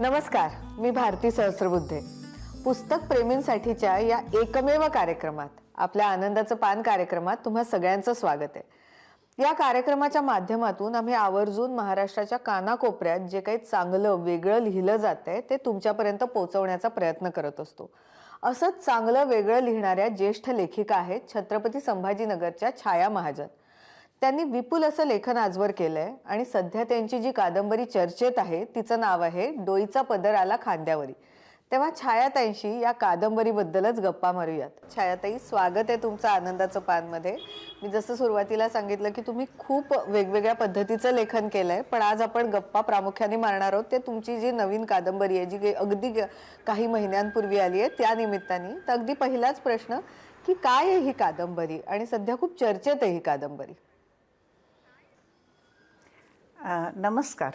नमस्कार मी भारती सहस्रबुद्धे. पुस्तक प्रेमींसाठीच्या या एकमेव कार्यक्रमात आपल्या आनंदाचं पान कार्यक्रमात तुम्हा सगळ्यांचं स्वागत आहे. या कार्यक्रमाच्या माध्यमातून आम्ही आवर्जून महाराष्ट्राच्या कानाकोपऱ्यात जे काही चांगलं वेगळं लिहिलं जातंय ते तुमच्यापर्यंत पोहोचवण्याचा प्रयत्न करत असतो. असंच चांगलं वेगळं लिहिणाऱ्या ज्येष्ठ लेखिका आहेत छत्रपती संभाजीनगरच्या छाया महाजन त्यांनी विपुल असं लेखन आजवर केलंय आणि सध्या त्यांची जी कादंबरी चर्चेत आहे तिचं नाव आहे डोईचा पदर आला खांद्यावरी. तेव्हा छायाताईंशी या कादंबरीबद्दलच गप्पा मारूयात. छायाताई स्वागत आहे तुमचं आनंदाचं पानमध्ये. मी जसं सुरुवातीला सांगितलं की तुम्ही खूप वेगवेगळ्या पद्धतीचं लेखन केलं आहे पण आज आपण गप्पा प्रामुख्याने मारणार आहोत. ते तुमची जी नवीन कादंबरी आहे जी अगदी काही महिन्यांपूर्वी आली आहे त्या निमित्ताने. तर अगदी पहिलाच प्रश्न की काय आहे ही कादंबरी? आणि सध्या खूप चर्चेत आहे ही कादंबरी. नमस्कार.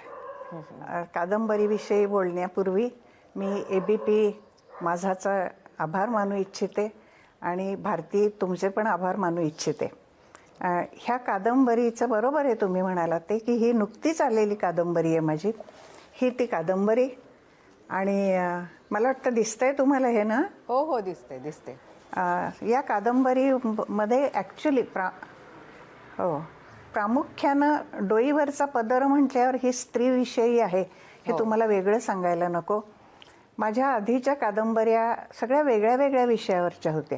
अ, कादंबरीविषयी बोलण्यापूर्वी मी ए बी पी माझाचा आभार मानू इच्छिते आणि भारती तुमचे पण आभार मानू इच्छिते. ह्या कादंबरीचं बरोबर आहे तुम्ही म्हणालात ते की ही नुकतीच आलेली कादंबरी आहे माझी. ही ती कादंबरी आणि मला वाटतं दिसतंय तुम्हाला हे ना? हो हो दिसते दिसते या कादंबरीमध्ये ॲक्च्युली प्रा हो. प्रामुख्यानं डोईवरचा पदर म्हटल्यावर ही स्त्रीविषयी आहे हे तुम्हाला वेगळं सांगायला नको. माझ्या आधीच्या कादंबऱ्या सगळ्या वेगळ्या वेगळ्या विषयावरच्या होत्या.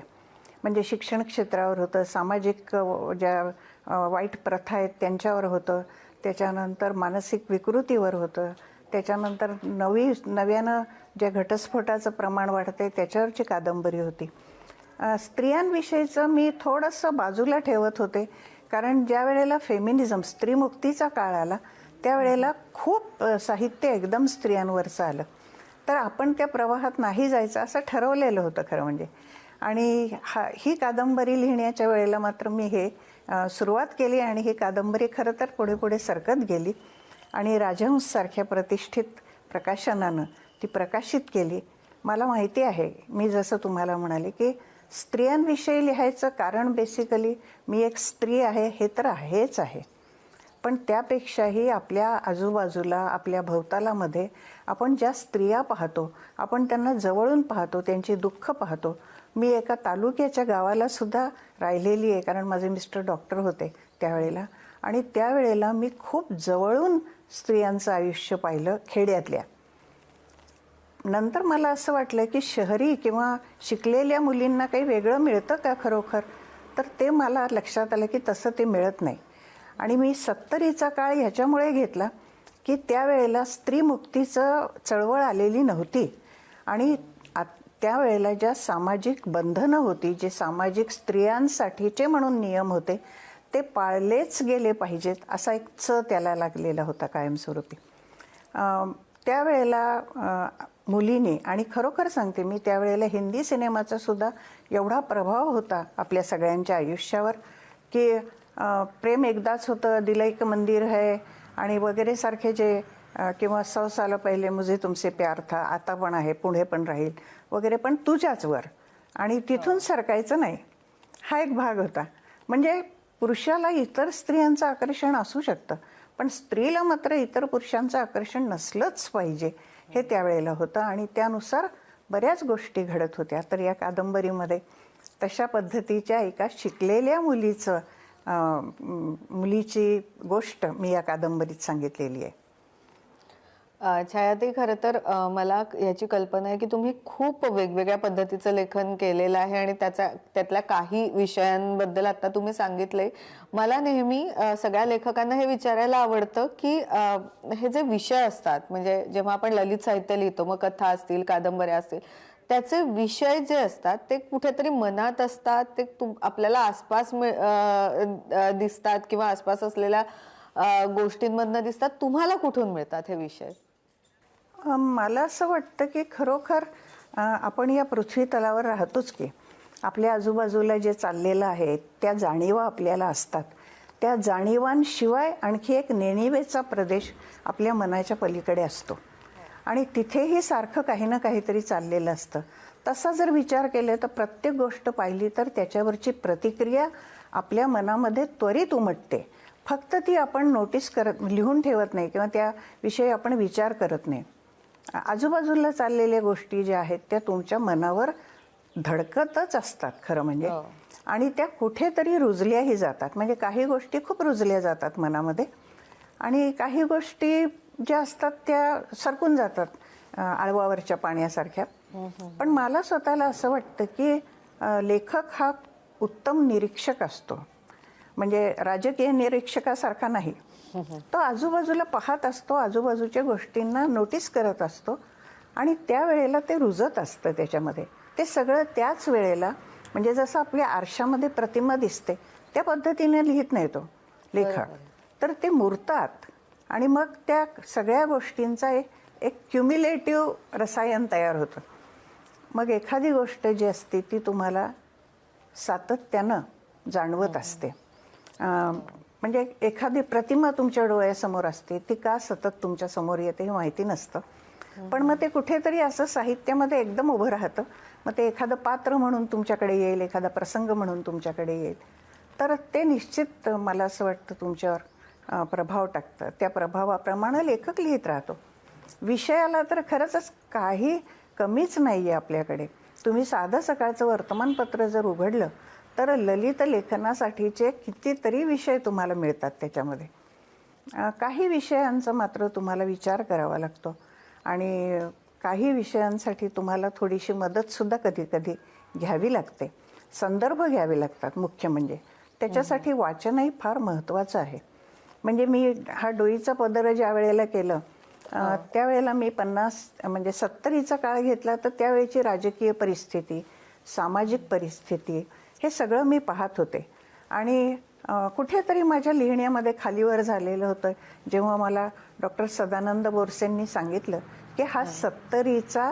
म्हणजे शिक्षण क्षेत्रावर होतं सामाजिक ज्या वाईट प्रथा आहेत त्यांच्यावर होतं त्याच्यानंतर मानसिक विकृतीवर होतं त्याच्यानंतर नवी नव्यानं ज्या घटस्फोटाचं प्रमाण वाढतंय त्याच्यावरची कादंबरी होती. स्त्रियांविषयीचं मी थोडंसं बाजूला ठेवत होते. कारण ज्या वेळेला फेमिनिझम स्त्रीमुक्तीचा काळ आला त्यावेळेला खूप साहित्य एकदम स्त्रियांवरचं आलं. तर आपण त्या प्रवाहात नाही जायचं असं ठरवलेलं होतं खरं म्हणजे. आणि हा ही कादंबरी लिहिण्याच्या वेळेला मात्र मी हे सुरुवात केली आणि ही कादंबरी खरं तर पुढे पुढे सरकत गेली. आणि राजहंससारख्या प्रतिष्ठित प्रकाशनानं ती प्रकाशित केली. मला माहिती आहे मी जसं तुम्हाला म्हणाले की स्त्रियांविषयी लिहायचं कारण बेसिकली मी एक स्त्री आहे हे तर आहेच आहे. पण त्यापेक्षाही आपल्या आजूबाजूला आपल्या भोवतालामध्ये आपण ज्या स्त्रिया पाहतो आपण त्यांना जवळून पाहतो त्यांची दुःख पाहतो. मी एका तालुक्याच्या गावाला सुद्धा राहिलेली आहे कारण माझे मिस्टर डॉक्टर होते त्यावेळेला. आणि त्यावेळेला मी खूप जवळून स्त्रियांचं आयुष्य पाहिलं खेड्यातल्या. नंतर मला असं वाटलं की शहरी किंवा शिकलेल्या मुलींना काही वेगळं मिळतं का खरोखर? तर ते मला लक्षात आलं की तसं ते मिळत नाही. आणि मी सत्तरीचा काळ ह्याच्यामुळे घेतला की त्यावेळेला स्त्रीमुक्तीचं चळवळ आलेली नव्हती. आणि आ- त्यावेळेला ज्या सामाजिक बंधनं होती जे सामाजिक स्त्रियांसाठीचे म्हणून नियम होते ते पाळलेच गेले पाहिजेत असा एक च त्याला लागलेला होता कायमस्वरूपी. त्यावेळेला मुलीने आणि खरोखर सांगते मी त्यावेळेला हिंदी सिनेमाचा सुद्धा एवढा प्रभाव होता आपल्या सगळ्यांच्या आयुष्यावर की प्रेम एकदाच होतं दिलैक मंदिर है आणि वगैरे सारखे जे किंवा सौ साल पहिले मुझे तुमचे प्यार था आता पण आहे पुढे पण राहील वगैरे पण तुझ्याचवर आणि तिथून सरकायचं नाही. हा एक भाग होता. म्हणजे पुरुषाला इतर स्त्रियांचं आकर्षण असू शकतं पण स्त्रीला मात्र इतर पुरुषांचं आकर्षण नसलंच पाहिजे. हे त्यावेळेला होतं आणि त्यानुसार बऱ्याच गोष्टी घडत होत्या. तर या कादंबरीमध्ये तशा पद्धतीच्या एका शिकलेल्या मुलीचं मुलीची गोष्ट मी या कादंबरीत सांगितलेली आहे. छाया छायाताई खरं तर अ, मला याची कल्पना आहे की तुम्ही खूप वेगवेगळ्या पद्धतीचं लेखन केलेलं आहे आणि त्याचा त्यातल्या काही विषयांबद्दल आता तुम्ही सांगितलंय. मला नेहमी अ, सगळ्या लेखकांना हे विचारायला आवडतं की अ, हे जे विषय असतात म्हणजे जेव्हा आपण ललित साहित्य लिहितो मग कथा असतील कादंबऱ्या असतील त्याचे विषय जे असतात ते कुठेतरी मनात असतात ते तुम आपल्याला आसपास मिळ- अ, अ, दिसतात किंवा आसपास असलेल्या अ, गोष्टींमधनं दिसतात. तुम्हाला कुठून मिळतात हे विषय? मला असं वाटतं की खरोखर आपण या पृथ्वी तलावर राहतोच की. आपल्या आजूबाजूला जे चाललेलं आहे त्या जाणीवा आपल्याला असतात. त्या जाणीवांशिवाय आणखी एक नेणिवेचा प्रदेश आपल्या मनाच्या पलीकडे असतो. आणि तिथेही सारखं काही ना काहीतरी चाललेलं असतं. तसा जर विचार केला तर प्रत्येक गोष्ट पाहिली तर त्याच्यावरची प्रतिक्रिया आपल्या मनामध्ये त्वरित उमटते. फक्त ती आपण नोटीस करत लिहून ठेवत नाही किंवा त्याविषयी आपण विचार करत नाही. आजूबाजूला चाललेल्या गोष्टी ज्या आहेत त्या तुमच्या मनावर धडकतच असतात खरं म्हणजे. हो. आणि त्या कुठेतरी रुजल्याही जातात. म्हणजे काही गोष्टी खूप रुजल्या जातात मनामध्ये आणि काही गोष्टी ज्या असतात त्या सरकून जातात आळवावरच्या पाण्यासारख्या. पण मला स्वतःला असं वाटतं की लेखक हा उत्तम निरीक्षक असतो. म्हणजे राजकीय निरीक्षकासारखा नाही. तो आजूबाजूला पाहत असतो आजूबाजूच्या गोष्टींना नोटीस करत असतो आणि त्यावेळेला ते रुजत असतं त्याच्यामध्ये. ते सगळं त्याच वेळेला म्हणजे जसं आपल्या आरशामध्ये प्रतिमा दिसते त्या पद्धतीने लिहित नाही तो लेखक. तर ते मुरतात आणि मग त्या सगळ्या गोष्टींचा एक एक क्युम्युलेटिव्ह रसायन तयार होतं. मग एखादी गोष्ट जी असते ती तुम्हाला सातत्यानं जाणवत असते. म्हणजे एखादी प्रतिमा तुमच्या डोळ्यासमोर असते ती का सतत तुमच्यासमोर येते हे माहिती नसतं. पण मग ते कुठेतरी असं साहित्यामध्ये एकदम उभं राहतं. मग ते एखादं पात्र म्हणून तुमच्याकडे येईल एखादा प्रसंग म्हणून तुमच्याकडे येईल. तर ते निश्चित मला असं वाटतं तुमच्यावर प्रभाव टाकतं. त्या प्रभावाप्रमाणे लेखक लिहित राहतो. विषयाला तर खरंच काही कमीच नाही आहे आपल्याकडे. तुम्ही साधं सकाळचं वर्तमानपत्र जर उघडलं तर ललित लेखनासाठीचे कितीतरी विषय तुम्हाला मिळतात त्याच्यामध्ये. काही विषयांचा मात्र तुम्हाला विचार करावा लागतो. आणि काही विषयांसाठी तुम्हाला थोडीशी मदतसुद्धा कधी कधी घ्यावी लागते. संदर्भ घ्यावे लागतात मुख्य म्हणजे. त्याच्यासाठी वाचनही फार महत्त्वाचं आहे. म्हणजे मी हा डोईचा पदर ज्या वेळेला केलं त्यावेळेला मी पन्नास म्हणजे सत्तरीचा काळ घेतला तर त्यावेळेची राजकीय परिस्थिती सामाजिक परिस्थिती हे सगळं मी पाहत होते. आणि कुठेतरी माझ्या लिहिण्यामध्ये खालीवर झालेलं होतं. जेव्हा मला डॉक्टर सदानंद बोरसेंनी सांगितलं की हा सत्तरीचा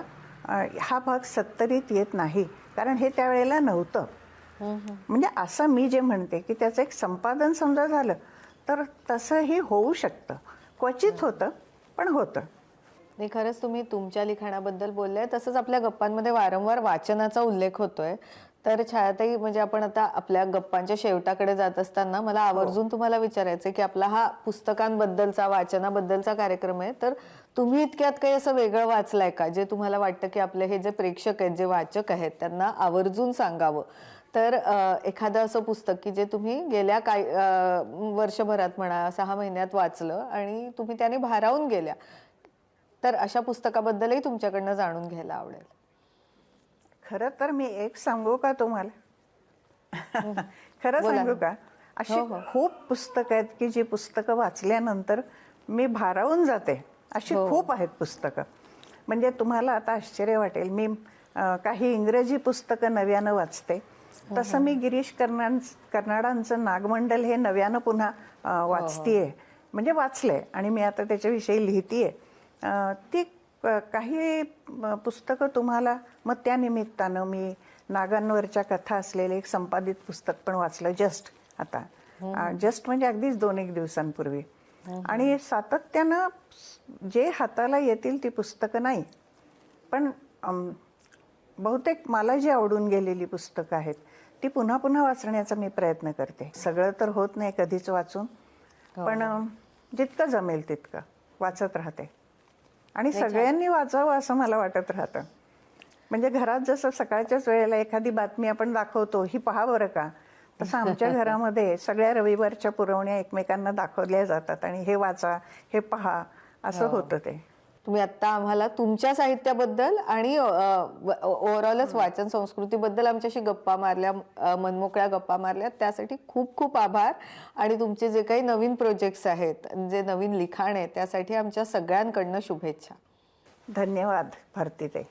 अं, हा भाग सत्तरीत येत नाही कारण हे त्यावेळेला नव्हतं. म्हणजे असं मी जे म्हणते की त्याचं एक संपादन समजा झालं तर तसंही होऊ शकतं. क्वचित होतं पण होतं. नाही खरंच तुम्ही तुमच्या लिखाणाबद्दल बोलले तसंच आपल्या गप्पांमध्ये वारंवार वाचनाचा उल्लेख होतोय. तर छायाताई म्हणजे आपण आता आपल्या गप्पांच्या शेवटाकडे जात असताना मला आवर्जून तुम्हाला विचारायचं की आपला हा पुस्तकांबद्दलचा वाचनाबद्दलचा कार्यक्रम आहे. तर तुम्ही इतक्यात काही असं वेगळं वाचलंय का? जे तुम्हाला वाटतं की आपले हे जे प्रेक्षक आहेत जे वाचक आहेत त्यांना आवर्जून सांगावं. तर एखादं असं पुस्तक की जे तुम्ही गेल्या काही अ, वर्षभरात म्हणा सहा महिन्यात वाचलं आणि तुम्ही त्याने भारावून गेल्या. तर अशा पुस्तकाबद्दलही तुमच्याकडनं जाणून घ्यायला आवडेल. खरं तर मी एक सांगू का तुम्हाला? खरं सांगू. का? अशी हो, हो. खूप पुस्तकं आहेत की जी पुस्तकं वाचल्यानंतर मी भारावून जाते. अशी हो. खूप आहेत पुस्तकं. म्हणजे तुम्हाला आता आश्चर्य वाटेल. मी काही इंग्रजी पुस्तकं नव्यानं वाचते. तसं मी गिरीश कर्नाड कर्नाडांचं नागमंडल हे नव्यानं पुन्हा अं, वाचतीये. म्हणजे वाचलंय. आणि मी आता त्याच्याविषयी लिहितीये. ती काही पुस्तकं तुम्हाला मग त्या निमित्तानं मी नागांवरच्या कथा असलेले एक संपादित पुस्तक पण वाचलं जस्ट आता. जस्ट म्हणजे अगदीच दोन एक दिवसांपूर्वी आणि सातत्यानं जे हाताला येतील ती पुस्तकं नाही. पण बहुतेक मला जी आवडून गेलेली पुस्तकं आहेत ती पुन्हा पुन्हा वाचण्याचा मी प्रयत्न करते. सगळं तर होत नाही कधीच वाचून पण अम, जितकं जमेल तितकं वाचत राहते. आणि सगळ्यांनी वाचावं असं मला वाटत राहतं. म्हणजे घरात जसं सकाळच्याच वेळेला एखादी बातमी आपण दाखवतो ही पहा बरं का. तसं आमच्या घरामध्ये सगळ्या रविवारच्या पुरवण्या एकमेकांना दाखवल्या जातात आणि हे वाचा हे पहा असं होतं ते. तुम्ही आत्ता आम्हाला तुमच्या साहित्याबद्दल आणि ओव्हरऑलच वाचन संस्कृतीबद्दल आमच्याशी गप्पा मारल्या मनमोकळ्या गप्पा मारल्या त्यासाठी खूप खूप आभार. आणि तुमचे जे काही नवीन प्रोजेक्ट्स आहेत जे नवीन लिखाण आहे त्यासाठी आमच्या सगळ्यांकडनं शुभेच्छा. धन्यवाद भारतीताई.